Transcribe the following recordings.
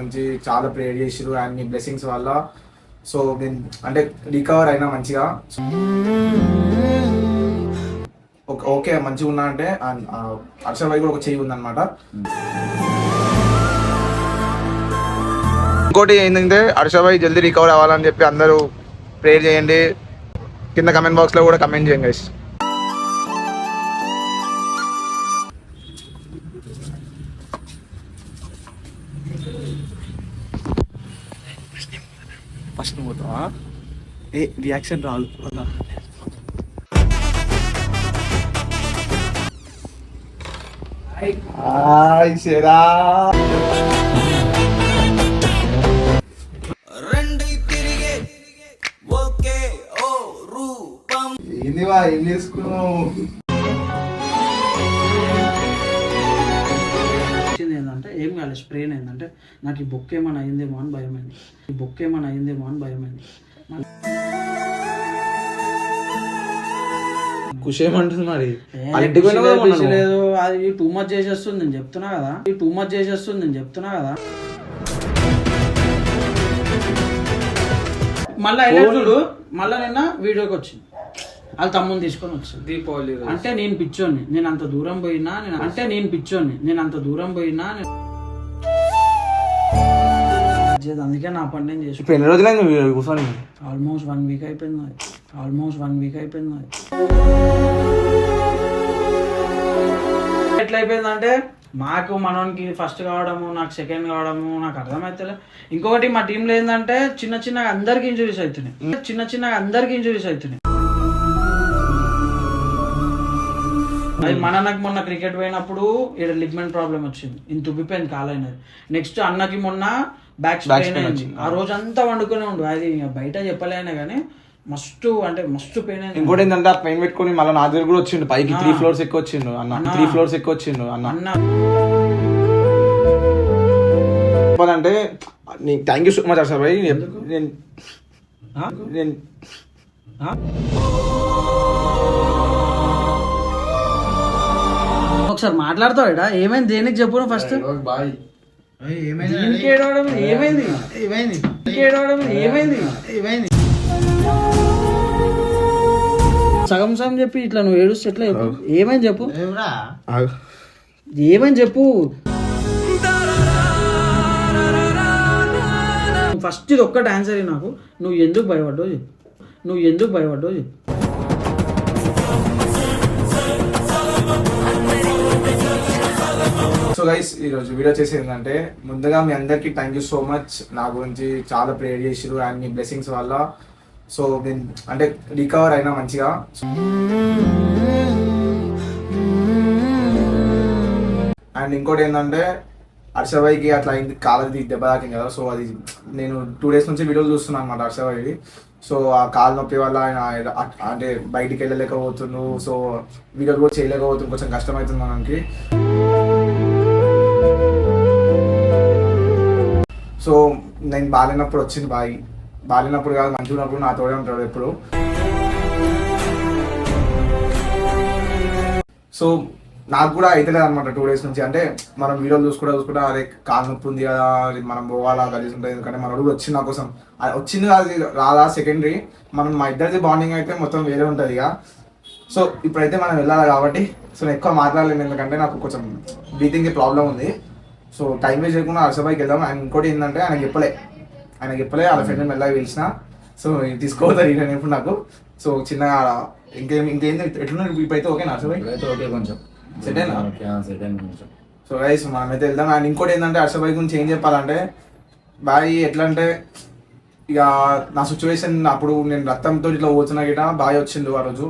నుంచి చాలా ప్రేయర్ చేసిరు అండ్ మీ బ్లెస్సింగ్స్ వల్ల. సో నేను అంటే రికవర్ అయినా మంచిగా. ఓకే మంచిగా ఉన్నా అంటే అండ్, ఆ, హర్ష భాయ్ కూడా ఒక చెయ్యి ఉందన్నమాట. ఇంకోటి ఏంటంటే హర్ష భాయ్ జల్దీ రికవర్ అవ్వాలని చెప్పి అందరూ ప్రేయర్ చేయండి. కింద కమెంట్ బాక్స్లో కూడా కమెంట్ చేయండి గైస్ ఏ రియాక్షన్ రాదు. అలా హాయ్ శరా. ఏంది వా ఏం చేసుకున్నావు? ఏంటంటే ఏం కాలేదు స్ప్రెయిన్ ఏంటంటే నాకు ఈ బొక్క ఏమైనా అయిందేమో అని భయమైంది. ఈ బొక్క ఏమైనా అయిందేమో అని భయమైంది. ఖుషి ఏమంటుంది మరి లేదు, అది టూ మచ్ చేసేస్తుంది నేను చెప్తున్నా కదా. ఈ టూ మచ్ చేసేస్తుంది నేను చెప్తున్నా కదా. మళ్ళీ చూడు మళ్ళీ నిన్న వీడియోకి వచ్చింది. వాళ్ళ తమ్ముని తీసుకొని వచ్చింది దీపావళి అంటే నేను పిచ్చోని నేను అంత దూరం పోయినా నేను అంటే నేను పిచ్చోని నేను అంత దూరం పోయినా అందుకే నా పని నేను చేసి ఇప్పుడు ఎన్ని రోజులైంది కూర్చొని? ఆల్మోస్ట్ వన్ వీక్ అయిపోయింది ఆల్మోస్ట్ వన్ వీక్ అయిపోయింది అది. ఎట్లా అయిపోయిందంటే మాకు మనోనికి ఫస్ట్ కావడము నాకు సెకండ్ కావడము నాకు అర్థమైతలే. ఇంకొకటి మా టీంలో ఏంటంటే చిన్న చిన్నగా అందరికి ఇంజురీస్ అవుతున్నాయి చిన్న చిన్నగా అందరికి ఇంజురీస్ అవుతున్నాయి మన నాకు మొన్న క్రికెట్ పోయినప్పుడు ఇక్కడ లిగ్మెంట్ ప్రాబ్లం వచ్చింది. ఇంత ఉబ్బిపోయింది కాలైనది. నెక్స్ట్ అన్నకి మొన్న బ్యాక్ స్పెయిన్ అయింది. ఆ రోజు అంతా వండుకునే ఉండు. అది ఇక బయట చెప్పలేనే కానీ మస్తు అంటే మస్తు పెయిన్ అయింది. ఇంకోటి ఏంటంటే ఆ పెయిన్ పెట్టుకొని మళ్ళీ నా దగ్గర కూడా వచ్చిండు. పైకి త్రీ ఫ్లోర్స్ ఎక్కువ వచ్చిండు అన్న. త్రీ ఫ్లోర్స్ ఎక్కువ వచ్చిండు అన్న. అన్న. చెప్పాలంటే నీకు థ్యాంక్ యూ సో మచ్ అసలు భాయ్. నేను నేను ఒకసారి మాట్లాడతావు ఏమైంది? దేనికి చెప్పు ఫస్ట్ బాయ్. ఏమైంది? ఏమైంది? సగం సగం చెప్పి ఇట్లా నువ్వు ఏడుస్తే ఎట్లా చెప్పు? ఏమైంది చెప్పు? ఏమైంది చెప్పు? ఫస్ట్ ఇది ఒక్కటి ఆన్సర్ నాకు. నువ్వు ఎందుకు భయపడ్డావు చెప్పు? నువ్వు ఎందుకు భయపడ్డావు చెప్పు? సో గైస్ ఈరోజు వీడియో చేసేది ఏంటంటే ముందుగా మీ అందరికీ థ్యాంక్ యూ సో మచ్ నా గురించి చాలా ప్రేయర్ చేసిరు అండ్ మీ బ్లెస్సింగ్స్ వల్ల. సో నేను అంటే రికవర్ అయినా మంచిగా. అండ్ ఇంకోటి ఏంటంటే హర్షభాయికి అట్లా అయింది కాలు దెబ్బ తాకింది కదా. సో అది నేను టూ డేస్ నుంచి వీడియోలు చూస్తున్నాను అనమాట హర్షభాయిది సో ఆ కాలు నొప్పి వల్ల ఆయన అంటే బయటికి వెళ్ళలేకపోతుండు. సో వీడియోలు కూడా చేయలేకపోతుంది కొంచెం కష్టమవుతుంది మనకి. సో నేను బాగాలేనప్పుడు వచ్చింది బాయ్. బాగాలేనప్పుడు కాదు మంచిగా ఉన్నప్పుడు నా తోడే ఉంటాడు ఎప్పుడు. సో నాకు కూడా అవుతలేదు అనమాట టూ డేస్ నుంచి. అంటే మనం వీడియోలు చూసుకుంటా చూసుకుంటా అరే కాలు నొప్పి ఉంది కదా అది మనం పోవాలా కలిసి ఉంటుంది. ఎందుకంటే మన అడుగు వచ్చింది నా కోసం. అది వచ్చింది అది రాదా సెకండరీ మనం మా ఇద్దరిది బాండింగ్ అయితే మొత్తం వేరే ఉంటుంది ఇక. సో ఇప్పుడైతే మనం వెళ్ళాలి కాబట్టి సో నేను ఎక్కువ మాట్లాడలేను. ఎందుకంటే నాకు కొంచెం బ్రీతింగ్ ప్రాబ్లం ఉంది. సో టైం వేస్ట్ చేయకుండా హర్షబాయికి వెళ్దాం. అండ్ ఇంకోటి ఏంటంటే ఆయన చెప్పలే. ఆయన చెప్పలే వాళ్ళ ఫ్రెండ్ మెల్లగా పిలిచిన. సో తీసుకోవద్దు నేను ఇప్పుడు నాకు. సో చిన్నగా ఇంకేం ఇంకేంది ఎట్లున్నారు ఇప్పుడైతే? ఓకేనా హర్షబాయ్ అయితే ఓకే కొంచెం. సెట్ ఓకే సెట్ కొంచెం. సో రైస్ మనమైతే వెళ్దాం. అండ్ ఇంకోటి ఏంటంటే హర్షబాయ్ గురించి ఏం చెప్పాలంటే బాయ్ ఎట్లా అంటే ఇక నా సిచ్యువేషన్ అప్పుడు నేను రక్తంతో ఇట్లా పోతున్నా గిట బాయ్ వచ్చిండు ఆ రోజు.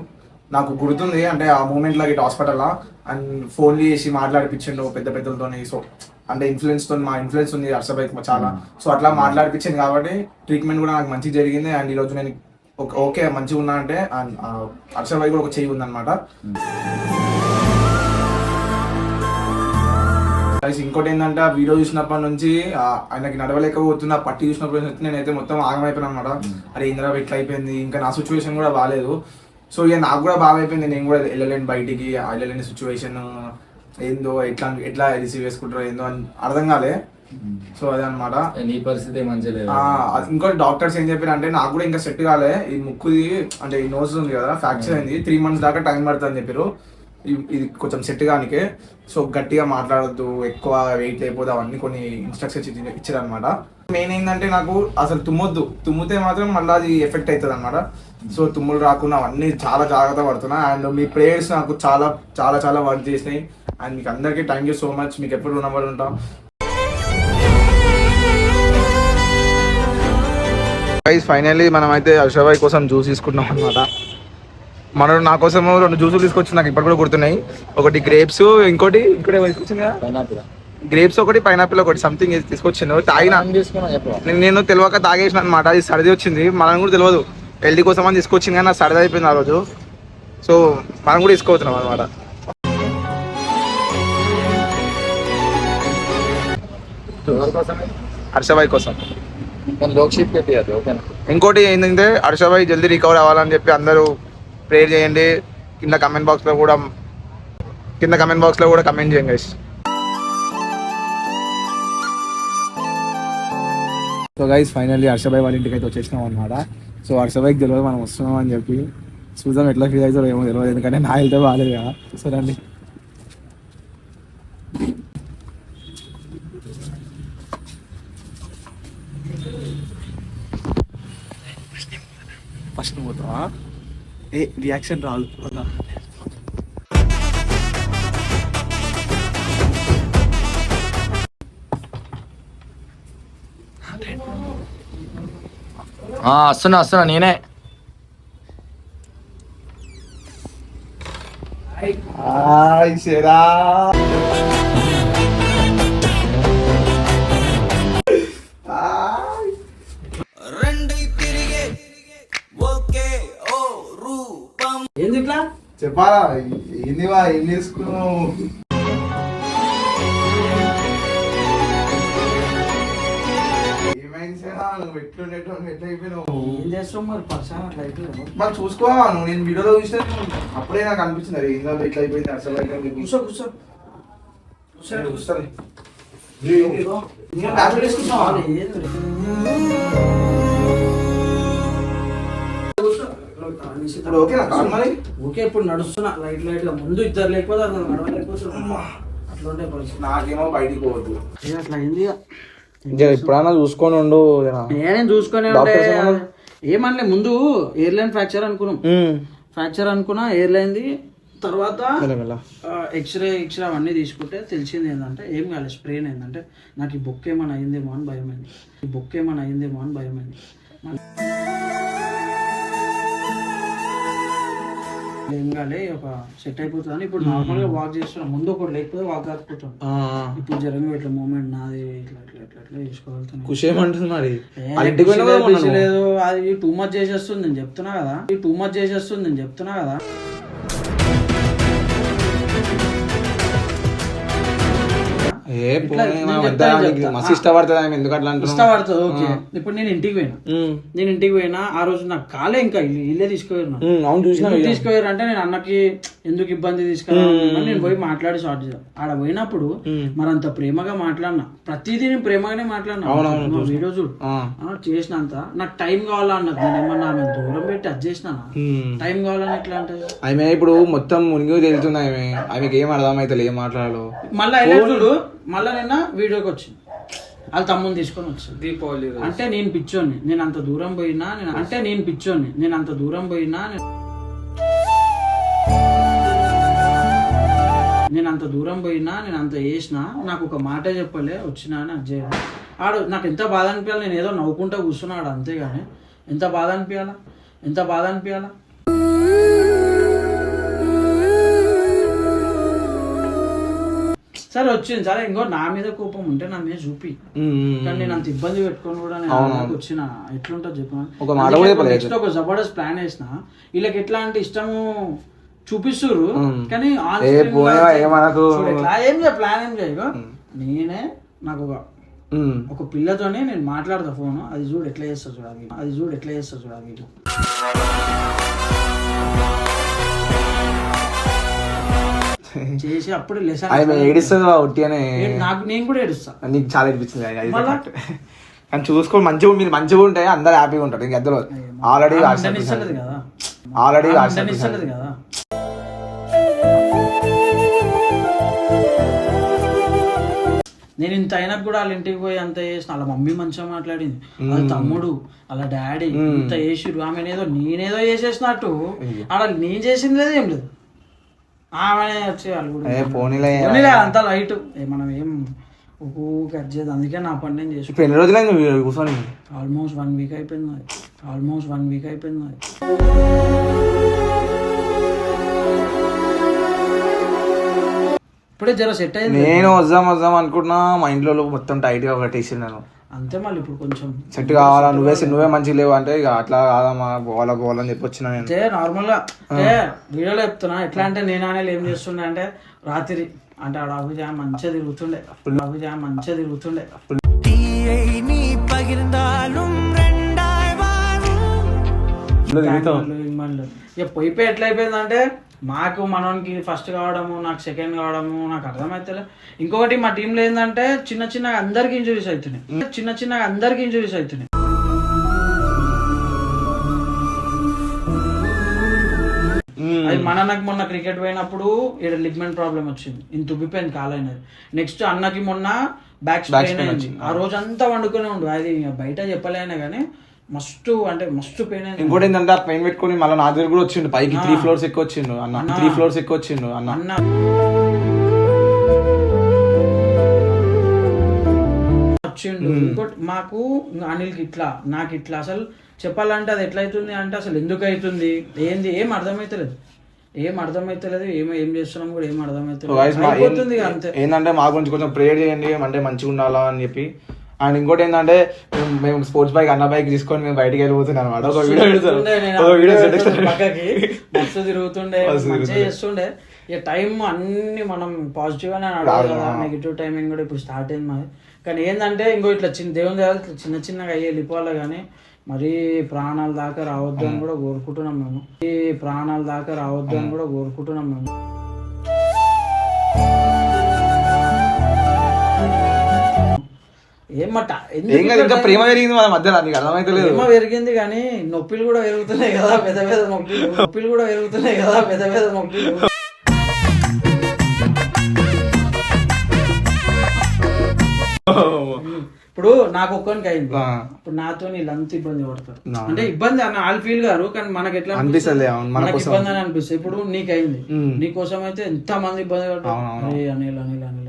నాకు గుర్తుంది అంటే ఆ మూమెంట్లో గిట హాస్పిటల్లో అండ్ ఫోన్ చేసి మాట్లాడిపించిండు పెద్ద పెద్దలతోని. సో అంటే ఇన్ఫ్లుయెన్స్తో మా ఇన్ఫ్లుయెన్స్ ఉంది హర్షబాయ్కి చాలా. సో అట్లా మాట్లాడిపించింది కాబట్టి ట్రీట్మెంట్ కూడా నాకు మంచిగా జరిగింది అండ్ ఈరోజు నేను ఓకే మంచిగా ఉన్నా అంటే అండ్ కూడా ఒక చెయ్యి ఉందన్నమాట. ఇంకోటి ఏంటంటే ఆ వీడియో చూసినప్పటి నుంచి ఆయనకి ఆయనకి నడవలేకపోతున్నా పట్టి చూసినప్పటి నుంచి నేనైతే మొత్తం ఆగమైపోయాను అనమాట అరే ఇంద్రా ఇట్లా అయిపోయింది? ఇంకా నా సిచ్యువేషన్ కూడా బాగాలేదు సో ఇక నాకు కూడా బాగా అయిపోయింది. నేను కూడా వెళ్ళలేను బయటికి వెళ్ళలేని సిచ్యువేషన్ ఏందో ఎట్లా ఎట్లా రిసీవ్ చేసుకుంటారో ఏందో అని అర్థం కాలే. సో అదే అనమాట నీ పరిస్థితి ఇంకోటి డాక్టర్స్ ఏం చెప్పారు అంటే నాకు కూడా ఇంకా సెట్ కాలే. ఈ ముక్కుది అంటే ఈ నోస్ ఉంది కదా ఫ్రాక్చర్ అయింది. త్రీ మంత్స్ దాకా టైం పడుతుంది అని చెప్పారు ఇది కొంచెం సెట్ కానికే సో గట్టిగా మాట్లాడద్దు ఎక్కువ వెయిట్ అయిపోదు అవన్నీ కొన్ని ఇన్స్ట్రక్షన్స్ ఇచ్చారు అనమాట మెయిన్ ఏంటంటే నాకు అసలు తుమ్మొద్దు. తుమ్మితే మాత్రం మళ్ళీ అది ఎఫెక్ట్ అవుతుంది అనమాట సో తుమ్ములు రాకుండా అవన్నీ చాలా జాగ్రత్త పడుతున్నా. అండ్ మీ ప్రేయర్స్ నాకు చాలా చాలా చాలా వర్క్ చేసినాయి. అండ్ మీకు అందరికీ థ్యాంక్ యూ సో మచ్ మీకు ఎప్పుడు రుణపడి ఉంటాం. గైస్ ఫైనల్లీ మనం అయితే హర్షభాయ్ కోసం జ్యూస్ తీసుకుంటున్నాం అనమాట మనడు నా కోసం రెండు జ్యూసులు తీసుకొచ్చి నాకు ఇప్పటి కూడా గుర్తున్నాయి. ఒకటి గ్రేప్స్ ఇంకోటి ఇంకోటి ఏమో తీసుకొచ్చింది కదా? పైనాపిల్. గ్రేప్స్ ఒకటి పైనాపిల్ ఒకటి సంథింగ్ తీసుకొచ్చిండు? తాగిన? నేను- తెలియక తాగేసిన అనమాట అది సర్ది వచ్చింది. మనం కూడా తెలియదు. హెల్దీ కోసం అని తీసుకొచ్చింది కానీ నాకు సర్ది అయిపోయింది ఆ రోజు. సో మనం కూడా తీసుకోవచ్చున్నాం అనమాట హర్షభాయ్ కోసం? ఇంకోటి ఏంటంటే హర్షభాయ్ జల్దీ రికవర్ అవ్వాలని చెప్పి అందరూ ప్రేయర్ చేయండి. కింద కమెంట్ బాక్స్లో కూడా కింద కమెంట్ బాక్స్లో కూడా కమెంట్ చేయండి guys so guys finally Harshabhai వాళ్ళ ఇంటికి అయితే వచ్చేసినాం అనమాట సో హర్షభాయ్కి తెలియదు మనం వస్తున్నాం అని చెప్పి. చూద్దాం ఎట్లా ఫీల్ అవుతారో ఏమో తెలియదు ఎందుకంటే నా హెల్త్ బాగాలేదు కదా సో రండి ఫస్ట్ పోతావా ఏ రియాక్షన్ రాదు. వస్తున్నా వస్తున్నా నేనే. హాయ్ శరా. ఏంది ఇట్లా చెప్పాలా ఎట్లుండేటో ఎట్లా అయిపోయినావు? ఏం చేస్తాం మరి? పర్సన్ అట్లా అయిపోయావు మరి. చూసుకోవా? నువ్వు నేను వీడియోలో చూస్తే అప్పుడే నాకు అనిపించింది అరే ఇట్లా అయిపోయింది అసలు కూర్చో కూర్చో. చూస్తాను ఇంకా టాబ్లెట్ వేసుకుంటున్నావా? ఇప్పుడు ఓకేనా? కాదు మరి. ఓకే ఇప్పుడు నడుస్తున్నా లైట్ లైట్గా ముందు ఇద్దరు లేకపోతే అసలు నడవలేకపోతున్నా అట్లా ఉండే పరిస్థితి. నాకేమో బయటికి పోవద్దు. అట్లా అయింది. ఎప్పుడైనా చూసుకొని ఉండు. నేనేం చూసుకొని ఏమన్నారు? ఏమనలే ముందు ఎయిర్లైన్ ఫ్రాక్చర్ అనుకున్నాం. ఫ్రాక్చర్ అనుకున్నా ఎయిర్లైన్ది. తర్వాత. ఎక్స్రే ఎక్స్రే అవన్నీ తీసుకుంటే తెలిసింది ఏంటంటే ఏం కాలేదు స్ప్రెయిన్ ఏంటంటే నాకు ఈ బొక్క ఏమైనా అయిందేమో అని భయమైంది. ఈ బొక్క ఏమైనా అయిందేమో అని భయమైంది. ఏం కాలే ఒక సెట్ అయిపోతుంది ఇప్పుడు నార్మల్గా వాక్ చేస్తున్నా. ముందు ఒకటి లేకపోతే వాక్ ఆ. ఇప్పుడు జరంగా ఇట్లా మూమెంట్ నాది ఇట్లా ఇట్లా ఇట్లా ఇట్లా చేసుకోగలుగుతాను ఖుషి ఏమంటుంది మరి? లేదు అది టూ మచ్ చేసేస్తుంది నేను చెప్తున్నా కదా. ఈ టూ మచ్ చేసేస్తుంది నేను చెప్తున్నా కదా. ఏ. మస్తు ఇష్టపడుతుంది ఆమె ఎందుకు అట్లా? ఇష్టపడుతుంది ఓకే. ఇప్పుడు నేను ఇంటికి పోయినా. నేను ఇంటికి పోయినా ఆ రోజు నాకు కాలే ఇంకా ఇల్లు తీసుకుపోయినా అవును చూసిన తీసుకుపోయారు అంటే నేను అన్నకి ఎందుకు ఇబ్బంది తీసుకురావాలి నేను పోయి మాట్లాడి షార్ట్ చేద్దాం ఆడ పోయినప్పుడు మరి అంత ప్రేమగా మాట్లాడినా. ప్రతిదీ నేను ప్రేమగానే మాట్లాడినా. వీడియో చూడు. చేసినంత. నాకు టైం కావాలన్నది నేను ఏమన్నా ఆమె దూరం పెట్టి అది చేసినా. టైం కావాలని ఎట్లా అంటే? ఆమె ఇప్పుడు మొత్తం మునిగి తేలుతుంది ఆమె. ఆమెకి ఏం అర్థమైతే ఏం మాట్లాడాలో. మళ్ళీ చూడు. మళ్ళీ నిన్న వీడియోకి వచ్చింది. వాళ్ళ తమ్ముని తీసుకొని వచ్చింది. దీపావళి అంటే నేను పిచ్చోని నేను అంత దూరం పోయినా నేను అంటే నేను పిచ్చోని నేను అంత దూరం పోయినా నేను అంత దూరం పోయినా నేను అంత చేసినా నాకు ఒక మాట చెప్పలే వచ్చినా అని చేయాలి ఆడు నాకు ఎంత బాధ అనిపించాలి నేను ఏదో నవ్వుకుంటా కూర్చున్నాడు అంతేగాని. ఎంత బాధ అనిపించాలా ఎంత బాధ అనిపించాలా సరే వచ్చింది. సరే ఇంకో నా మీద కోపం ఉంటే నా మీద చూపి. కానీ నేను అంత ఇబ్బంది పెట్టుకొని కూడా నేను వచ్చిన. ఎట్లుంటుంది చెప్పు. ఒక మాట కూడా చెప్పలేదు. నెక్స్ట్ ఒక జబర్దస్త్ ప్లాన్ వేసిన. వీళ్ళకి ఎట్లా అంటే ఇష్టము చూపిస్తురు కానీ ఏ చేయ ప్లాన్ ఏం చేయకు? నేనే నాకు ఒక. ఒక పిల్లతోనే నేను మాట్లాడతా ఫోన్. అది చూడు ఎట్లా చేస్తా చూడాలి అది. చూడు ఎట్లా చేస్తా చూడాలి చేసి అప్పుడు లెసన్ ఆయన ఏడిస్తుంది ఒట్టి అని. నాకు నేను కూడా ఏడుస్తా. నీకు చాలా ఏడిపించింది అది. కానీ చూసుకో మంచిగా మీరు మంచిగా ఉంటే అందరు హ్యాపీగా ఉంటారు. ఇంక ఎద్దరు ఆల్రెడీ ఆల్రెడీ కదా. నేను ఇంత అయినా కూడా వాళ్ళ ఇంటికి పోయి అంత చేసిన వాళ్ళ మమ్మీ మంచిగా మాట్లాడింది. వాళ్ళ తమ్ముడు వాళ్ళ డాడీ ఇంత చేసిరు ఆమె ఏదో నేనేదో చేసేసినట్టు. ఆడ నేను చేసింది లేదు ఏం లేదు. అంతా లైట్ మనం ఏం కట్ అందుకే నా పని నేను చేసి ఇప్పుడు ఎన్ని రోజులైంది నువ్వు కూర్చొని? ఆల్మోస్ట్ వన్ వీక్ అయిపోయింది ఆల్మోస్ట్ వన్ వీక్ అయిపోయింది ఇప్పుడే జర సెట్ అయింది. నేను వద్దాం వద్దాం అనుకుంటున్నా మా ఇంట్లో మొత్తం టైట్గా కట్టేసి నేను అంతే మళ్ళీ ఇప్పుడు కొంచెం సెట్ కావాలా? నువ్వే నువ్వే మంచిగా లేవు అంటే ఇక అట్లా కాదమ్మా. పోవాలా పోవాలని చెప్పి వచ్చిన నేను. అంటే నార్మల్గా ఏ వీడియోలో చెప్తున్నా. ఎట్లా అంటే నేను అనేది ఏం చేస్తుండే అంటే రాత్రి అంటే ఆడ అభిజా మంచిగా తిరుగుతుండే. అభిజా మంచిగా తిరుగుతుండే. ఇక పోయి పోయి ఎట్లా అయిపోయిందంటే మాకు మనోనికి ఫస్ట్ కావడము నాకు సెకండ్ కావడము నాకు అర్థమైతే ఇంకొకటి మా టీంలో ఏంటంటే చిన్న చిన్నగా అందరికి ఇంజురీస్ అవుతున్నాయి చిన్న చిన్నగా అందరికి ఇంజురీస్ అవుతున్నాయి. అది మన నాకు మొన్న క్రికెట్ పోయినప్పుడు ఇక్కడ లిగ్మెంట్ ప్రాబ్లం వచ్చింది. ఇంత ఉబ్బిపోయింది కాలైనది. నెక్స్ట్ అన్నకి మొన్న బ్యాక్ స్పెయిన్ అయింది. ఆ రోజు అంతా వండుకునే ఉండు. అది బయట చెప్పలేనా కానీ మస్తు అంటే మస్తు పెయిన్ ఇంకోటి ఏంటంటే ఆ పెయిన్ పెట్టుకొని మళ్ళీ నా దగ్గర కూడా వచ్చిండు. పైకి త్రీ ఫ్లోర్స్ ఎక్కువ వచ్చిండు అన్న. త్రీ ఫ్లోర్స్ ఎక్కువ వచ్చిండు అన్న. అన్న. వచ్చిండు. ఇంకోటి మాకు అనిల్కి ఇట్లా నాకు ఇట్లా. అసలు చెప్పాలంటే అది ఎట్లా అవుతుంది అంటే అసలు ఎందుకు అవుతుంది? ఏంది? ఏం అర్థమైతలేదు. ఏం అర్థమైతలేదు? ఏం ఏం చేస్తున్నాం కూడా ఏం అర్థమైతలేదు. ఏంటంటే మా గురించి కొంచెం ప్రేయర్ చేయండి. అంటే మంచిగా ఉండాలా అని చెప్పి. అండ్ ఇంకోటి ఏంటంటే మేము- స్పోర్ట్స్ బైక్ అన్న బైక్ తీసుకొని మేము బయటికి వెళ్ళిపోతున్నాం అనమాట ఒక వీడియో తిరుగుతుండే ఒక వీడియో. చేస్తుండే. ఇక టైం అన్ని మనం పాజిటివ్ గానే. నెగిటివ్ టైమింగ్ కూడా ఇప్పుడు స్టార్ట్ అయింది మాది. కానీ ఏంటంటే ఇంకో ఇట్లా చిన్న దేవుని ఇట్లా చిన్న చిన్నగా అయ్యే వెళ్ళిపోవాలి కానీ మరీ ప్రాణాల దాకా రావద్దు అని కూడా కోరుకుంటున్నాం మేము. ఈ ప్రాణాల దాకా రావద్దు అని కూడా కోరుకుంటున్నాం మేము. ఏమట? ఇంకా ప్రేమ పెరిగింది మన మధ్యలో నీకు అర్థమైతే లేదు. ప్రేమ పెరిగింది కానీ నొప్పిలు కూడా పెరుగుతున్నాయి కదా పెద్ద పెద్ద నొప్పిలు. నొప్పిలు కూడా పెరుగుతున్నాయి కదా పెద్ద పెద్ద నొప్పిలు. ఇప్పుడు నాకు ఒక్కరికి అయింది. ఇప్పుడు నాతో వీళ్ళంతా ఇబ్బంది పడతారు. అంటే ఇబ్బంది అన్న వాళ్ళు ఫీల్ గారు కానీ మనకి ఎట్లా మన మనకి కోసం. ఇబ్బంది అని అనిపిస్తుంది. ఇప్పుడు నీకు అయింది. నీ కోసం అయితే ఎంత మంది ఇబ్బంది పడతారు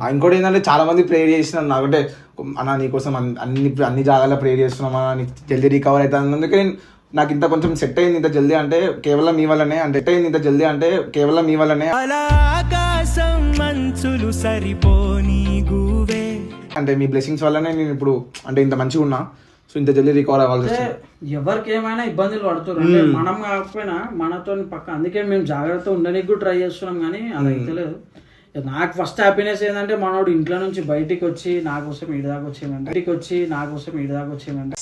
ఇంకోటి ఏంటంటే చాలా మంది ప్రేయర్ చేసిన నాకంటే అన్న నీకోసం అన్ని అన్ని అన్ని జాగాలో ప్రేయర్ చేస్తున్నామా నీకు జల్దీ రికవర్ అవుతుంది అందుకే నేను- నాకు ఇంత కొంచెం సెట్ అయింది ఇంత జల్దీ అంటే కేవలం మీ వల్లనే అంటే సెట్ అయింది ఇంత జల్దీ అంటే కేవలం మీ వల్లనే. అలా ఆకాశం మంచులు సరిపోని గువే. అంటే మీ బ్లెస్సింగ్స్ వల్లనే నేను ఇప్పుడు అంటే ఇంత మంచిగా ఉన్నా. సో ఇంత జల్దీ రికవర్ అవ్వాల్సి వచ్చింది ఎవరికి ఏమైనా ఇబ్బందులు పడుతున్నారు అంటే మనం కాకపోయినా మనతో పక్క అందుకే మేము జాగ్రత్త ఉండడానికి కూడా ట్రై చేస్తున్నాం కానీ అది అయితే లేదు. ఇక నాకు ఫస్ట్ హ్యాపీనెస్ ఏంటంటే మనోడు ఇంట్లో నుంచి బయటికి వచ్చి నా కోసం ఈడి దాకా వచ్చిందంటే. బయటికి వచ్చి నా కోసం ఈడి దాకా వచ్చిందంటే.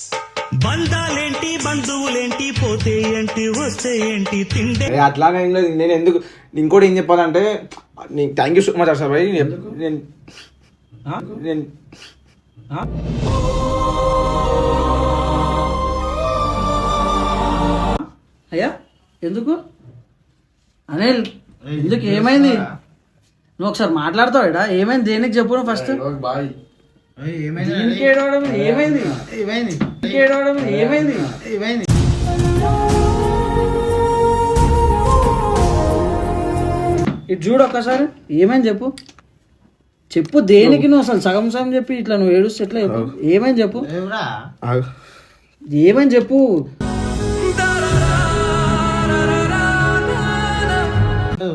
బంధాలేంటి బంధువులేంటి పోతే ఏంటి వస్తే ఏంటి తిండే అరే అట్లానే ఏం లేదు. నేను ఎందుకు ఇంకోటి ఏం చెప్పాలంటే నీకు థ్యాంక్ యూ సో మచ్ అసలు భాయ్ నేను నేను అయ్యా ఎందుకు? అనిల్ ఎందుకు ఏమైంది? నువ్వు ఒకసారి మాట్లాడతావు ఇడా ఏమైంది? దేనికి చెప్పు ఫస్ట్ ఏమైంది? ఇటు చూడు ఒక్కసారి. ఏమైంది చెప్పు. చెప్పు దేనికి నువ్వు అసలు సగం సగం చెప్పి ఇట్లా నువ్వు ఏడుస్తే ఎట్లా చెప్పు? ఏమైంది చెప్పు. ఏమైంది చెప్పు?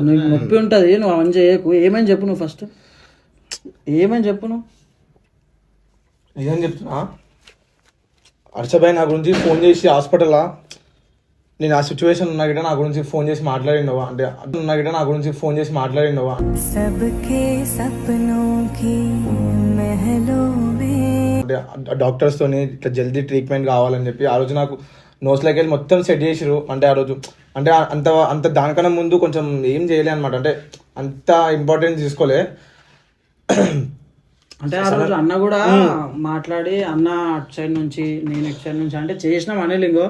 నీకు నొప్పి ఉంటుంది నువ్వు అవన్నీ చేయకు. ఏమైంది చెప్పు నువ్వు ఫస్ట్ ఏమైంది చెప్పు నువ్వు? నిజం చెప్తున్నా. హర్షభాయ్ నా గురించి ఫోన్ చేసి హాస్పిటల్లా నేను ఆ సిచ్యువేషన్ ఉన్నా గిట్ట నా గురించి ఫోన్ చేసి మాట్లాడిండవా అంటే ఉన్నా గిట్ట నా గురించి ఫోన్ చేసి మాట్లాడిండవా అంటే డాక్టర్స్తోని ఇట్లా జల్దీ ట్రీట్మెంట్ కావాలని చెప్పి ఆ రోజు నాకు నోస్లోకి వెళ్ళి మొత్తం సెట్ చేసిరు అంటే ఆ రోజు అంటే అంత అంత దానికన్నా ముందు కొంచెం ఏం చేయలే అనమాట అంటే అంత ఇంపార్టెన్స్ తీసుకోలే. అంటే ఆ రోజు అన్న కూడా మాట్లాడి అన్న అటు సైడ్ నుంచి నేను ఇటు సైడ్ నుంచి అంటే చేసినాం అనిల్ ఇంకో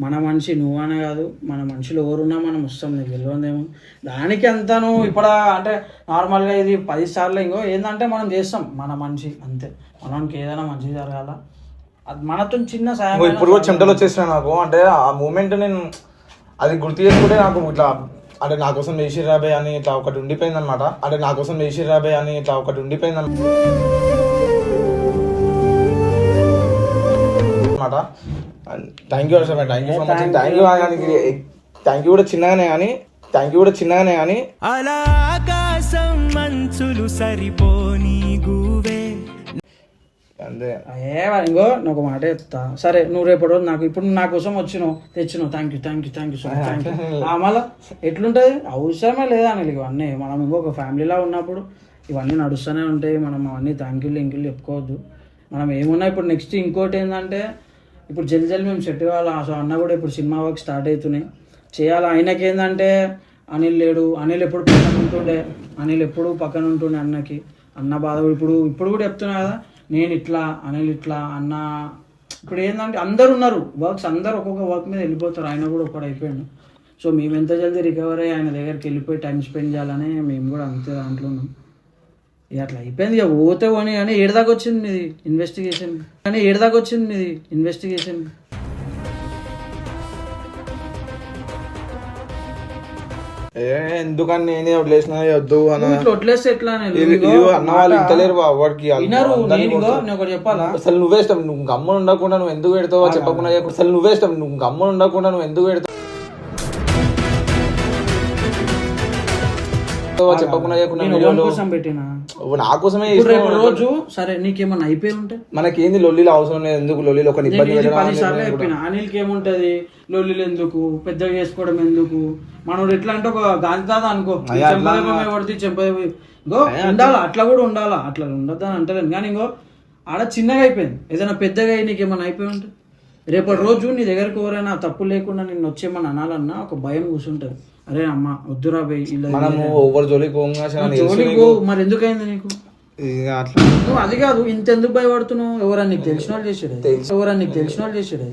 మన మనిషి నువ్వు అనే కాదు మన మనుషులు ఎవరున్నా మనం వస్తాం నీకు తెలియదేమో. దానికి అంతాను ఇప్పుడు అంటే నార్మల్గా ఇది పది సార్లు ఇంకో ఏంటంటే మనం చేస్తాం మన మనిషి అంతే. మనకి ఏదైనా మంచి జరగాల. అది మనతో చిన్న సాయం ఇప్పుడు కూడా చెమటలు వచ్చేసినాయి నాకు. అంటే ఆ మూమెంట్ నేను అది గుర్తు చేసుకుంటే నాకు ఇట్లా అంటే నా కోసం వేసి రాబే అని ఇట్లా ఒకటి ఉండిపోయింది అనమాట అంటే నా కోసం వేసి రాబే అని ఇట్లా ఒకటి ఉండిపోయింది అనమాట thank you sir thank you so much thank you thank you కూడా చిన్నగానే కానీ థ్యాంక్ యూ కూడా చిన్నగానే కానీ. అలా ఆకాశం మంచులు సరిపోని గూవే. అంతే. ఏ ఇంకో నేను ఒక మాట చెప్తా. సరే నువ్వు రేపటి రోజు నాకు ఇప్పుడు నా కోసం వచ్చినావు తెచ్చినావు. Thank you thank you thank you so much thank you మళ్ళా ఎట్లుంటుంది? అవసరమే లేదా అని ఇవన్నీ. మనం ఇంకొక ఫ్యామిలీలా ఉన్నప్పుడు ఇవన్నీ నడుస్తూనే ఉంటాయి. మనం అవన్నీ థ్యాంక్ యూ లింకులు చెప్పుకోవద్దు. మనం ఏమున్నా ఇప్పుడు నెక్స్ట్ ఇంకోటి ఏంటంటే ఇప్పుడు జల్ది జల్ది మేము సెట్ కావాలి? సో అన్న కూడా ఇప్పుడు సినిమా వర్క్ స్టార్ట్ అవుతున్నాయి. చేయాలి? ఆయనకి ఏంటంటే అనిల్ లేడు. అనిల్ ఎప్పుడు పక్కన ఉంటుండే? అనిల్ ఎప్పుడు పక్కన ఉంటుండే అన్నకి? అన్న బాధ ఇప్పుడు ఇప్పుడు కూడా చెప్తున్నా కదా. నేను ఇట్లా అనిల్ ఇట్లా అన్న ఇప్పుడు ఏంటంటే అందరు ఉన్నారు వర్క్స్ అందరు ఒక్కొక్క వర్క్ మీద వెళ్ళిపోతారు ఆయన కూడా ఒకడు అయిపోయాడు. సో మేము ఎంత జల్దీ రికవర్ అయ్యి ఆయన దగ్గరికి వెళ్ళిపోయి టైం స్పెండ్ చేయాలని మేము కూడా అంతే దాంట్లో ఉన్నాం. ఇక అట్లా అయిపోయింది ఇక పోతే పోనీ కానీ ఏడదాకా వచ్చింది మీది ఇన్వెస్టిగేషన్ కానీ ఏడదాకా వచ్చింది మీది ఇన్వెస్టిగేషన్ ఎందుకని నేనే వదిలేసిన? వద్దు అన్న. ఇట్లా వదిలేస్తే ఎట్లా అని అన్న వాళ్ళు ఇంతలేరు వాడికి ఒకటి చెప్పాలా? అసలు నువ్వే ఇష్టం నువ్వు గమ్మున ఉండకుండా నువ్వు ఎందుకు పెడతావో చెప్పకుండా చెప్పు. అసలు నువ్వే ఇష్టం నువ్వు గమ్మున ఉండకుండా నువ్వు ఎందుకు పెడతావో? చెప్పకుండా నేను పెట్టినా? నా కోసమే రోజు సరే నీకేమన్నా అయిపోయి ఉంటే? మనకేంది లొల్లిలో అవసరం లేదు ఎందుకు లొల్లిలో ఒక నేను ఇబ్బంది సార్లు. చెప్పిన అనిల్కి ఏముంటది లొల్లిలు ఎందుకు? పెద్దగా చేసుకోవడం ఎందుకు? మనోడు ఎట్లా అంటే ఒక గాంధీ తాత అనుకో చెంపదెబ్బ ఇంకో ఉండాలా? అట్లా కూడా ఉండాలా? అట్లా ఉండద్దు అని అంటలేను. కానీ ఇంకో ఆడ చిన్నగా అయిపోయింది. ఏదైనా పెద్దగా అయ్యి నీకు ఏమైనా అయిపోయి ఉంటే? రేపటి రోజు నీ దగ్గరకు ఎవరైనా తప్పు లేకుండా నిన్ను వచ్చేమని అనాలన్నా ఒక భయం కూర్చుంటది అరే అమ్మ వద్దురా మనము జోలికి పోగా జోలికి. పో, మరి ఎందుకైంది నీకు? ఇక అట్లా. నువ్వు అది కాదు ఇంత ఎందుకు భయపడుతున్నావు? ఎవరన్నా నీకు తెలిసిన వాళ్ళు చేసాడు ఎవరన్నా నీకు తెలిసిన వాళ్ళు చేసాడు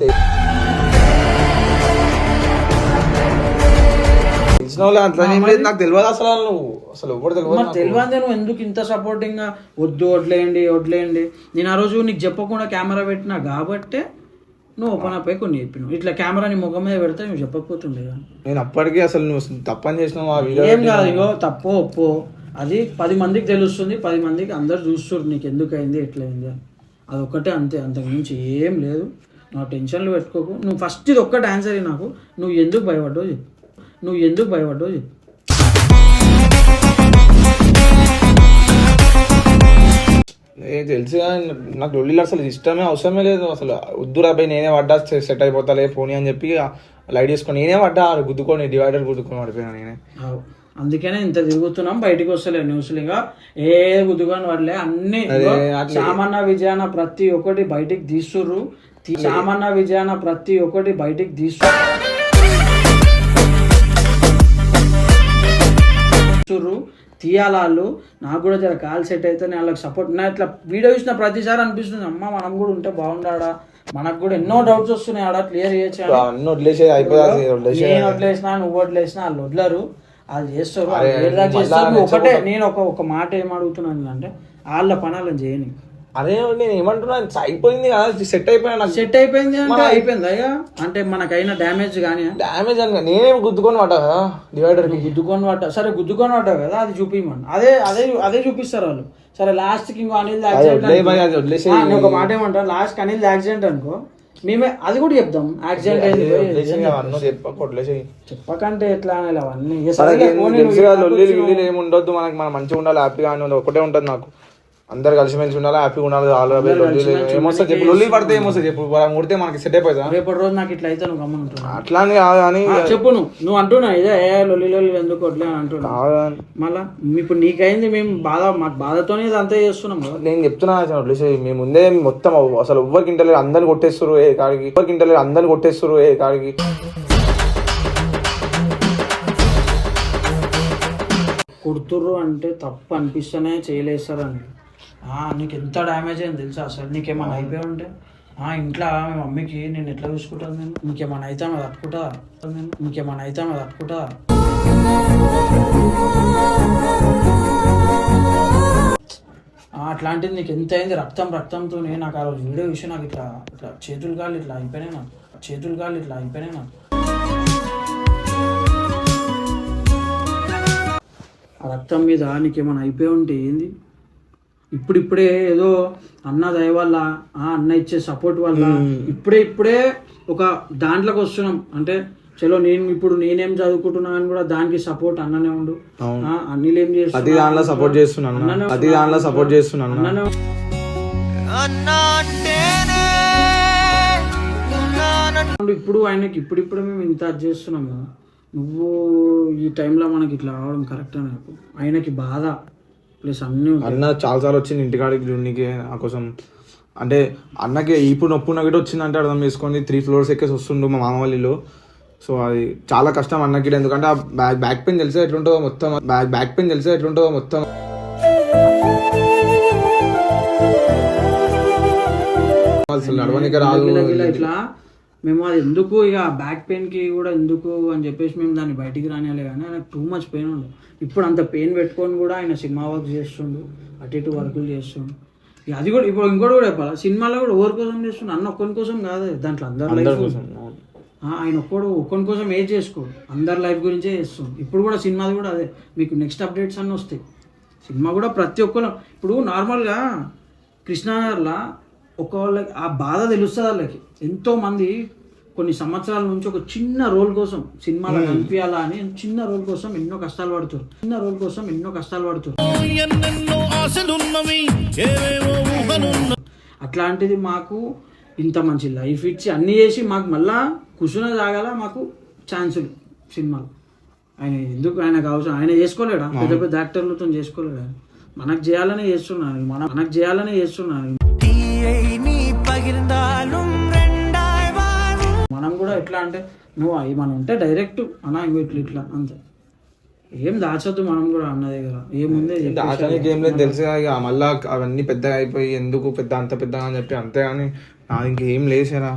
తెలిసిన వాళ్ళు అట్లా ఏం లేదు నాకు తెలియదు అసలు వాళ్ళు నువ్వు. అసలు ఎవరు తెలియదు మరి నాకు. తెలియదే నువ్వు ఎందుకు ఇంత సపోర్టింగ్గా? వద్దు వడ్లేయండి వడ్లేయండి నేను ఆ రోజు నీకు చెప్పకుండా కెమెరా పెట్టినా కాబట్టే నువ్వు ఓపెన్ అప్ అయి కొన్ని చెప్పినావు. ఇట్లా కెమెరా నీ ముఖం మీద పెడితే నువ్వు చెప్పకపోతుండే నేను అప్పటికి అసలు నువ్వు తప్పని చేసినావు ఆ వీడియో ఏం కాదు ఇగో తప్పో ఒప్పో. అది పది మందికి తెలుస్తుంది పది మందికి అందరు చూస్తారు నీకు ఎందుకు అయింది ఎట్లా అయింది అని. అది ఒక్కటే అంతే అంతకు మించి ఏం లేదు. నా టెన్షన్లు పెట్టుకోకు. నువ్వు ఫస్ట్ ఇది ఒక్కటి ఆన్సర్ నాకు. నువ్వు ఎందుకు భయపడ్డావు చెప్పు. నువ్వు ఎందుకు భయపడ్డావు చెప్పు. తెలుసు కానీ నాకు లొల్లిలో అసలు ఇష్టమే అవసరమే లేదు. అసలు వద్దు రాబాయి నేనే పడ్డా సెట్ అయిపోతాలే ఫోన్ అని చెప్పి లైట్ చేసుకొని నేనే పడ్డా గుద్దుకొని డివైడర్ గుద్దుకొని పడిపోయినా నేనే. అందుకనే ఇంత తిరుగుతున్నాం బయటికి వస్తలే న్యూస్లు ఇంకా. ఏ గుద్దుకొని పడలే అన్ని సామాన్య విజయాన ప్రతి ఒక్కటి బయటికి తీస్తుర్రు. సామాన్య విజయాన ప్రతి ఒక్కటి బయటికి తీస్తుర్రు. తీయాల వాళ్ళు నాకు కూడా జర కాల్ సెట్ అయితే నేను వాళ్ళకి సపోర్ట్ నా ఇట్లా వీడియో చూసిన ప్రతిసారి అనిపిస్తుంది అమ్మ మనం కూడా ఉంటే బాగుండాడా? మనకు కూడా ఎన్నో డౌట్స్ వస్తున్నాయి ఆడ క్లియర్ చేయొచ్చు నేను వదిలేసినా నువ్వు వదిలేసినా వాళ్ళు వదలరు. వాళ్ళు చేస్తారు ఒకటే నేను ఒక ఒక మాట ఏం అడుగుతున్నాను అంటే వాళ్ళ పనాలను చేయని అదే నేను ఏమంటున్నా అయిపోయింది కదా సెట్ అయిపోయినా సెట్ అయిపోయింది అంటే అయిపోయింది అయ్యా అంటే మనకైనా డ్యామేజ్ కానీ డ్యామేజ్ అని నేనేం గుద్దుకొని పడ్డా కదా డివైడర్ గుద్దుకొని పడ్డా సరే గుద్దుకొని పడ్డావు కదా అది చూపించమని అదే అదే అదే చూపిస్తారు వాళ్ళు. సరే లాస్ట్కి ఇంకో అనిల్. యాక్సిడెంట్ ఒక మాట ఏమంటారు లాస్ట్ అనిల్ యాక్సిడెంట్ అనుకో. మేమే అది కూడా చెప్దాం. యాక్సిడెంట్ అయింది. చెప్పకంటే ఎట్లా అవన్నీ? ఇక మనకి మనం మంచిగా ఉండాలి హ్యాపీగా అని ఒకటే ఉంటుంది నాకు. అందరు కలిసిమెలిసి ఉండాలి హ్యాపీగా ఉండాలి ఏమొస్తా చెప్పు. లొల్లి పడితే ఏమొస్తా చెప్పు వాళ్ళని కొడితే మనకి సెట్ అయిపోతా రేపటి రోజు నాకు ఇట్లా అయితే నువ్వు గమ్మునుంటున్నావు అట్లా అని కాదు కానీ చెప్పు నువ్వు. నువ్వు అంటున్నావు ఇదే ఏ లొల్లి లొల్లి ఎందుకు అట్లా అని అంటున్నావు. మళ్ళా ఇప్పుడు నీకైంది మేము బాధ మాకు బాధతోనే ఇదంతా చేస్తున్నాం నేను చెప్తున్నా వదిలేసి మీ ముందే మొత్తం అసలు ఎవ్వరికి ఇంటలేదు అందరిని కొట్టేస్తారు ఏ కాడికి ఎవ్వరికి ఇంటలేదు అందరిని కొట్టేస్తారు ఏ కాడికి. కుడుతుర్రు అంటే తప్పు అనిపిస్తేనే చేయలేస్తారని నీకు ఎంత డ్యామేజ్ అయింది తెలుసా? అసలు నీకేమైనా అయిపోయి ఉంటే? ఆ, ఇంట్లో మీ మమ్మీకి నేను ఎట్లా చూసుకుంటాను నేను? నీకేమైనా అయితే అది తట్టుకుంటా నేను నీకేమైనా అయితే అది తట్టుకుంటా ఆ, అట్లాంటిది నీకు ఎంత అయింది? రక్తం రక్తంతో నాకు ఆ రోజు వీడియో విషయం నాకు ఇట్లా ఇట్లా చేతులు కాళ్ళు ఇట్లా అయిపోయినాయి నాకు. చేతులు కాళ్ళు ఇట్లా అయిపోయినాయి నాకు. ఆ రక్తం మీద నీకేమైనా అయిపోయి ఉంటే ఏంది? ఇప్పుడిప్పుడే ఏదో అన్న దయ వల్ల ఆ అన్న ఇచ్చే సపోర్ట్ వల్ల ఇప్పుడే ఇప్పుడే ఒక దాంట్లోకి వస్తున్నాం. అంటే చలో నేను ఇప్పుడు నేనేం చదువుకుంటున్నా అని కూడా దానికి సపోర్ట్ అన్ననే ఉండు. ఆ, అనిల్ ఏం చేస్తున్నా ప్రతి దాంట్లో సపోర్ట్ చేస్తున్నాను ప్రతి దాంట్లో సపోర్ట్ చేస్తున్నాను అన్ననే. ఇప్పుడు ఆయనకి ఇప్పుడిప్పుడే మేము ఇంత అది చేస్తున్నాము నువ్వు ఈ టైంలో మనకి ఇట్లా రావడం కరెక్ట్ అని. ఆయనకి బాధ. ప్లస్ అన్నీ. అన్న చాలా సార్లు వచ్చింది ఇంటికాడికి చూడడానికి నా కోసం. అంటే అన్నకి ఇప్పుడు నొప్పి ఉన్న కూడా వచ్చిందంటే అర్థం చేసుకొని త్రీ ఫ్లోర్స్ ఎక్కేసి వస్తుండు మా మామ వాళ్ళ ఇల్లు సో అది చాలా కష్టం అన్నకి ఎందుకంటే ఆ బ్యాక్ బ్యాక్ పెయిన్ తెలిసే ఎట్లుంటుందో మొత్తం బ్యాక్ బ్యాక్ పెయిన్ తెలిసే ఎట్లుంటుందో మొత్తం. అసలు నడవనికి రాదు. ఇట్లా మేము అది ఎందుకు ఇక బ్యాక్ పెయిన్కి కూడా ఎందుకు అని చెప్పేసి మేము దాన్ని బయటికి రానియాలి కానీ ఆయన టూ మచ్ పెయిన్ ఉండు ఇప్పుడు అంత పెయిన్ పెట్టుకొని కూడా ఆయన సినిమా వర్క్ చేస్తుండు అటు ఇటు వర్కులు చేస్తుండు. ఇక అది కూడా ఇప్పుడు ఇంకోటి కూడా చెప్పాలి? సినిమాలో కూడా ఎవరి కోసం చేస్తుండు? అన్న ఒక్కరి కోసం కాదు. దాంట్లో అందరి లైఫ్ ఆయన ఒక్కడు ఒక్కరి కోసం ఏది చేసుకోడు. అందరి లైఫ్ గురించే చేస్తుంది ఇప్పుడు కూడా సినిమాది కూడా అదే. మీకు నెక్స్ట్ అప్డేట్స్ అన్నీ వస్తాయి. సినిమా కూడా ప్రతి ఒక్కరు ఇప్పుడు నార్మల్గా కృష్ణాగారులా ఒక వాళ్ళకి ఆ బాధ తెలుస్తుంది వాళ్ళకి. ఎంతోమంది కొన్ని సంవత్సరాల నుంచి ఒక చిన్న రోల్ కోసం సినిమాలో కనిపించాలా అని చిన్న రోల్ కోసం ఎన్నో కష్టాలు పడుతారు చిన్న రోల్ కోసం ఎన్నో కష్టాలు పడుతారు అట్లాంటిది మాకు ఇంత మంచి లైఫ్ ఇచ్చి అన్ని చేసి మాకు మళ్ళా కుసున తాగాల మాకు ఛాన్సులు సినిమాలు. ఆయన ఎందుకు ఆయన అవసరం ఆయన చేసుకోలేడా? పెద్ద పెద్ద యాక్టర్లతో చేసుకోలేడా? మనకు చేయాలనే చేస్తున్నాను మనం మనకు చేయాలనే చేస్తున్నాను பகிர்ந்தாலும் ரெண்டாய் வாழும் మనం కూడా ఎట్లా అంటే నువ్వు అవి మనం ఉంటే డైరెక్ట్ అన్నా ఇంకో ఇట్లా ఇట్లా అంతే ఏం దాచొద్దు మనం కూడా అన్న దగ్గర ఏముంది చెప్పేసి దాచానికి ఏం లేదు తెలుసు ఇక మళ్ళా అవన్నీ పెద్దగా అయిపోయి ఎందుకు పెద్ద అంత పెద్దగా అని చెప్పి అంతే కానీ నాది ఇంకేం లేసారా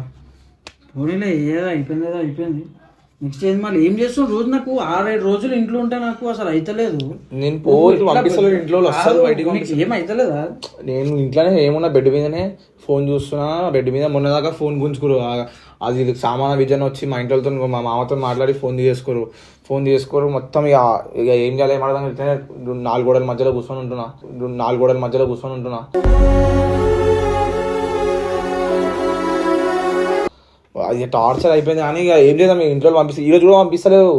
పోనీలే ఏదో అయిపోయింది ఏదో అయిపోయింది నెక్స్ట్ ఏది మళ్ళీ? ఏం చేస్తాం రోజు నాకు ఆరేడు రోజులు ఇంట్లో ఉంటే నాకు అసలు అయితలేదు. నేను పోతు పంపిస్తలేదు ఇంట్లో బయటికి నీకు ఏం అయితలేదా నేను ఇంట్లోనే ఏమున్నా బెడ్ మీదనే ఫోన్ చూస్తున్నా బెడ్ మీద మొన్న దాకా ఫోన్ గుంజుకోరు. ఆ- అది సామాన విజయన్ వచ్చి మా ఇంట్లో మా మామతో మాట్లాడి ఫోన్ తీసుకోరు ఫోన్ తీసుకోరు మొత్తం ఇక ఇక ఏం చేయాలి ఏం అర్థం ఇట్లనే నాలుగు గోడల మధ్యలో కూర్చొని ఉంటున్నా. నాలుగు గోడల మధ్యలో కూర్చొని ఉంటున్నా. అది టార్చర్ అయిపోయింది కానీ ఇక ఏం చేద్దాం? ఇక ఇంట్లో పంపిస్తే ఈ రోజు కూడా పంపిస్తలేవు.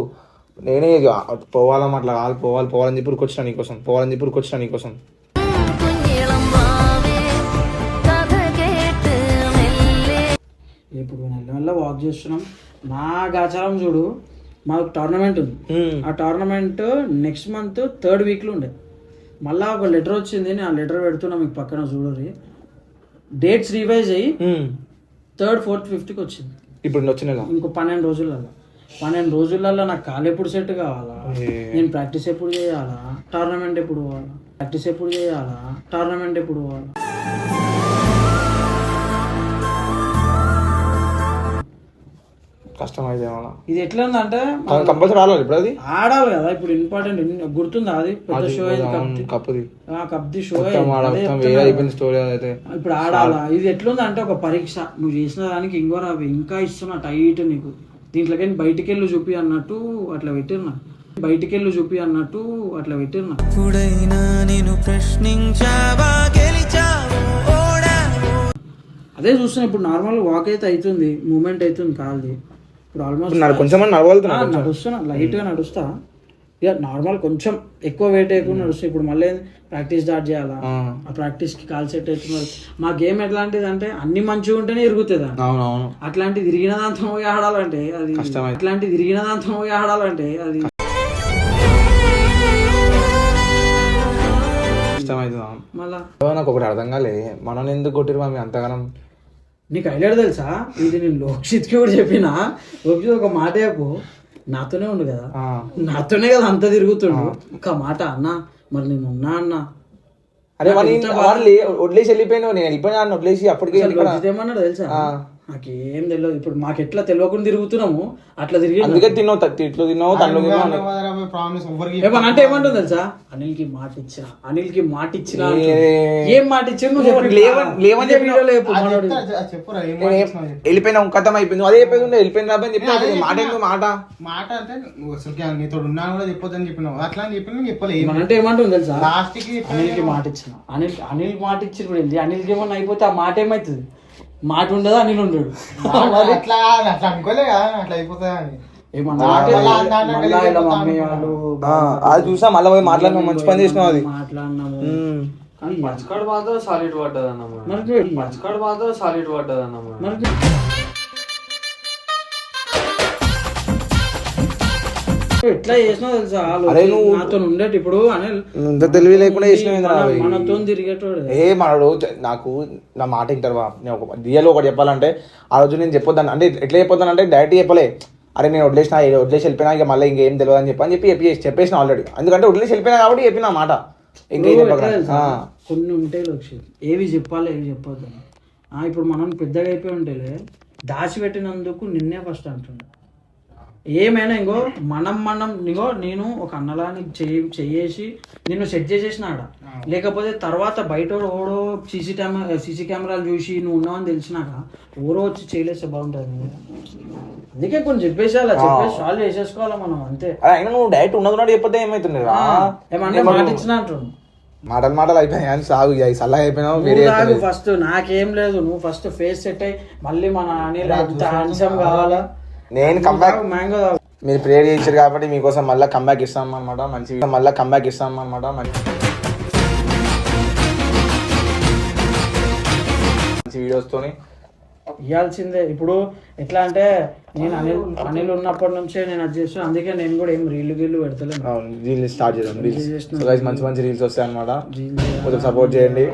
నేనే ఇక పోవాలమ్మా అట్లా కాదు పోవాలి పోవాలని చెప్పి వచ్చిన నీకోసం పోవాలని చెప్పి వచ్చిన నీకోసం. ఇప్పుడు మెల్లమెల్ల వాక్ చేస్తున్నాం? నా గాచారం చూడు మాకు టోర్నమెంట్ ఉంది. ఆ టోర్నమెంట్ నెక్స్ట్ మంత్ థర్డ్ వీక్లో ఉండే. మళ్ళా ఒక లెటర్ వచ్చింది నేను ఆ లెటర్ పెడుతున్నా మీకు పక్కన చూడరి. డేట్స్ రివైజ్ అయ్యి థర్డ్ ఫోర్త్ ఫిఫ్త్కి వచ్చింది. ఇప్పుడు వచ్చిన నెల ఇంకో పన్నెండు రోజులలో పన్నెండు రోజులలో నాకు కాలు ఎప్పుడు సెట్ కావాలా? నేను ప్రాక్టీస్ ఎప్పుడు చేయాలా? టోర్నమెంట్ ఎప్పుడు పోవాలా? ప్రాక్టీస్ ఎప్పుడు చేయాలా? టోర్నమెంట్ ఎప్పుడు పోవాలా? కష్టం అయితే ఏమన్నా? ఇది ఎట్లా ఉందంటే కంపల్సరీ ఆడాలి ఇప్పుడు అది? ఆడాలి కదా ఇప్పుడు ఇంపార్టెంట్ గుర్తుందా అది? పెద్ద షో కప్పుది ఆ కప్ది షో స్టోరీ అయితే ఇప్పుడు ఆడాలా? ఇది ఎట్లుంది అంటే ఒక పరీక్ష. నువ్వు చేసిన దానికి ఇంకో రావి ఇంకా ఇస్తున్నా టైట్ నీకు. దీంట్లోకి బయటికి వెళ్ళి చూపి అన్నట్టు అట్లా పెట్టిరున్నా బయటికి వెళ్ళి చూపి అన్నట్టు అట్లా పెట్టిరున్నా ఎప్పుడైనా నేను ప్రశ్నించావా అదే చూస్తున్నా ఇప్పుడు నార్మల్ వాక్ అయితే అవుతుంది మూమెంట్ అవుతుంది కాదు ఇప్పుడు ఆల్మోస్ట్ కొంచెం నడవలుతున్నా నడుస్తున్నా లైట్గా నడుస్తా. ఇక నార్మల్ కొంచెం ఎక్కువ వెయిట్ వేయకుండా నడుస్తుంది ఇప్పుడు మళ్ళీ ప్రాక్టీస్ స్టార్ట్ చేయాలా? ఆ. ప్రాక్టీస్కి కాల్ సెట్ అవుతున్నారు మా గేమ్ ఎట్లాంటిది అంటే అన్ని మంచిగా ఉంటేనే ఇరుగుతుంది? అట్లాంటి తిరిగిన దాంతో పోయి ఆడాలంటే అది. అట్లాంటి తిరిగిన దాంతో పోయి ఆడాలంటే అది. మళ్ళా నాకు ఒకటి అర్థం కాలే. మనం ఎందుకు కొట్టిరు మమ్మీ అంతగానం? నీకు హైలైట్ తెలుసా? ఇది నేను లోక్షిత్కి కూడా చెప్పిన. లోక్షిత్ ఒక మాట చెప్పు. నాతోనే ఉండు కదా. నాతోనే కదా అంత తిరుగుతుండు. ఒక మాట అన్న మరి నేను ఉన్నా అన్న. అరే వదిలేసి వెళ్ళిపోయినావు. నేను వెళ్ళిపోయినా వదిలేసి అప్పటికే ఏమన్నాడు తెలుసా. నాకేం తెలియదు ఇప్పుడు మాకు ఎట్లా తెలియకుండా తిరుగుతున్నాము అట్లా తిరిగి అందుకే తిన్నావు తిట్లు తిన్నావు ఏమన్నా అంటే ఏమంటుంది తెలుసా? అనిల్కి మాట ఇచ్చిన అనిల్కి మాట ఇచ్చిన ఏ- మాట ఇచ్చిన వెళ్ళిపోయినా కథం అయిపోయింది. అదే అయిపోయింది ఉండే, వెళ్ళిపోయింది రాబోయే అని చెప్పి మాట. ఏందో మాట? మాట అంటే నువ్వు అసలు నీతో ఉన్నా కూడా చెప్పొద్దని చెప్పినావు. అట్లా అని చెప్పిన నేను చెప్పలే. ఏమన్నా అంటే ఏమంటుంది తెలుసా? లాస్ట్కి అనిల్కి మాట ఇచ్చిన అనిల్ అనిల్ మాట ఇచ్చిన ఏంది? అనిల్కి ఏమన్నా అయిపోతే ఆ మాట ఏమవుతుంది మాట ఉండదు అనిల్ ఉండడు అట్లా అట్లా అనుకోలే కదా అట్లా అయిపోతుందా అని. అది చూసా మళ్ళీ పోయి మాట్లాడినావు మంచి పని చేసినావు అది. మాట్లాడినాము. కానీ పచ్చకాడు మాత్రం సాలిడ్ పడ్డది అన్నమాట మరి నువ్వు- పచ్చకాడు మాత్రం సాలిడ్ పడ్డది ఎట్లా తెలుసా? అరే నువ్వు- నాతో ఉండేటి ఇప్పుడు అనిల్. నువ్వు ఇంత తెలివి లేకుండా అవి? మనతో తిరిగేటోడు ఏ మనడు నాకు నా మాట ఇంటారు. నేను ఒక రియల్ ఒకటి చెప్పాలంటే ఆ రోజు నేను చెప్పొద్దాను అంటే ఎట్లా చెప్పొద్దాను అంటే డైరెక్ట్ చెప్పలే. అరే నేను వదిలేసిన వదిలేసి వెళ్ళిపోయినా ఇక మళ్ళీ ఇంకేం తెలియదు అని చెప్పి అని చెప్పి చెప్పి చెప్పేసిన ఆల్రెడీ ఎందుకంటే వదిలేసి వెళ్ళిపోయినా కాబట్టి చెప్పిన మాట. ఇంకేం? కొన్ని ఉంటాయి లక్ష్యం. ఏవి చెప్పాలి ఏవి చెప్పొద్దు ఇప్పుడు మనం పెద్దగా అయిపోయి ఉంటేలే దాచిపెట్టినందుకు నిన్నే ఫస్ట్ అంటుండే. ఏమైనా ఇంకో మనం మనం ఇంకో నేను ఒక అన్నలాని చెయ్యి చెయ్యేసి నిన్ను సెట్ చేసేసినాడ? లేకపోతే తర్వాత బయట ఓడో సీసీ కెమెరా సీసీ కెమెరాలు చూసి నువ్వు ఉన్నావని తెలిసినాక ఓరో వచ్చి చేయలేస్తే బాగుంటుంది అందుకే కొన్ని చెప్పేసి అలా చెప్పేసి సాల్వ్ చేసేసుకోవాలా మనం అంతే. అయినా నువ్వు డైరెక్ట్ ఉన్నది చెప్పితే? ఏమన్నా మాట ఇచ్చిన మాటలు మాటలు అయిపోయాయి సాగు ఈ సల్లగా అయిపోయినావు వేరే. ఫస్ట్ నాకేం లేదు నువ్వు ఫస్ట్ ఫేస్ సెట్ అయ్యి మళ్ళీ మన అనిల్ అంత హ్యాండ్సమ్ కావాలా? నేను కంబ్యాక్ మ్యాంగో మీరు ప్రేయర్ చేశారు కాబట్టి మీకోసం మళ్ళీ కంబ్యాక్ ఇస్తాం అనమాట మంచి మళ్ళీ కంబ్యాక్ ఇస్తాం అనమాట మంచి మంచి వీడియోస్తోని ఇవ్వాల్సిందే ఇప్పుడు ఎట్లా అంటే నేను అనిల్ అనిల్ ఉన్నప్పటి నుంచే నేను అది చేస్తాను అందుకే నేను కూడా ఏం రీల్ గీళ్ళు పెడతలేను. రీల్స్ స్టార్ట్ చేద్దాం రీల్స్ మంచి మంచి రీల్స్ వస్తాయి అనమాట కొంచెం సపోర్ట్ చేయండి.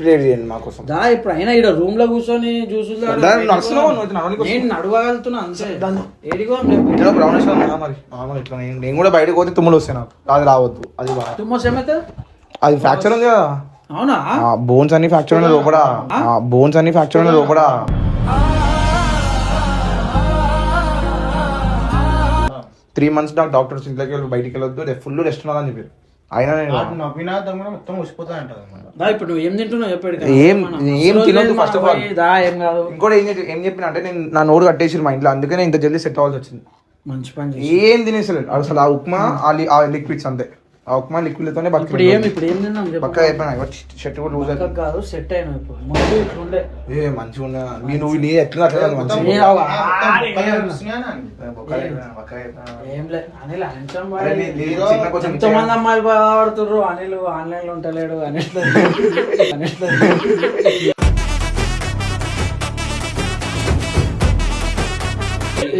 ప్రేయర్ చేయండి మా కోసం. దా ఇప్పుడు అయినా ఇక్కడ రూమ్లో కూర్చొని చూసు దా, నువ్వు నడుస్తున్నావు, నువ్వు నడవనీకి నేను నడవగలుగుతున్నా అంతే. ఏడిగో ఇట్లా బ్రౌనిష్ మరి. నార్మల్ ఇట్లా నేను కూడా బయటకు పోతే తుమ్ములు వస్తాయి నాకు. అది రావద్దు. అది బాగా తుమ్మస్ ఏమైతే? అది ఫ్రాక్చర్ ఉంది కదా. అవునా? బోన్స్ అన్ని ఫ్రాక్చర్ ఉన్నాయి లోపల. బోన్స్ అన్ని ఫ్రాక్చర్ ఉన్నాయి లోపల. త్రీ మంత్స్ నాకు డాక్టర్స్ ఇంట్లోకి వెళ్ళి బయటికి వెళ్ళొద్దు. ఫుల్ రెస్ట్ ఉన్నదని చెప్పారు. అయినా నేను నవ్వినా దమ్మున మొత్తం వచ్చిపోతా అంటారు అన్నమాట. దా ఇప్పుడు నువ్వు ఏం తింటున్నావు చెప్పాడు కదా. ఏం-. పోయి దా ఏం కాదు. ఇంకోటి ఏం చెప్పి ఏం చెప్పిన అంటే నేను నా నోరు కట్టేసి మా ఇంట్లో. అందుకనే ఇంత జల్దీ సెట్ అవ్వాల్సి వచ్చింది. మంచి పని ఏం తినేసలేదు. అసలు ఆ ఉప్మా ఆ లిక్విడ్స్ అంతే. ఆ ఉప్మా లిక్విడ్లతోనే ఇప్పుడు ఏం ఇప్పుడు ఏం తిన్నాం చెప్పు. పక్క అయిపోయినా షర్ట్ కూడా లూజ్ పక్కకు కాదు సెట్ అయినా ఇప్పుడు ముందు ఇట్లుండే ఏ మంచిగా ఉన్నా. మీ నువ్వు నీ ఎట్లా అట్లా మంచిగా ఎంతో మంది అమ్మాయిలు బాధపడుతుర్రు. అనిల్ ఆన్లైన్లో ఉంటలేడు. అనిల్ అనిల్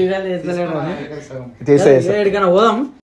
ఇవాళ చేస్తలేడు అని. చేస్తా చేస్తా ఎక్కడికైనా పోదాం.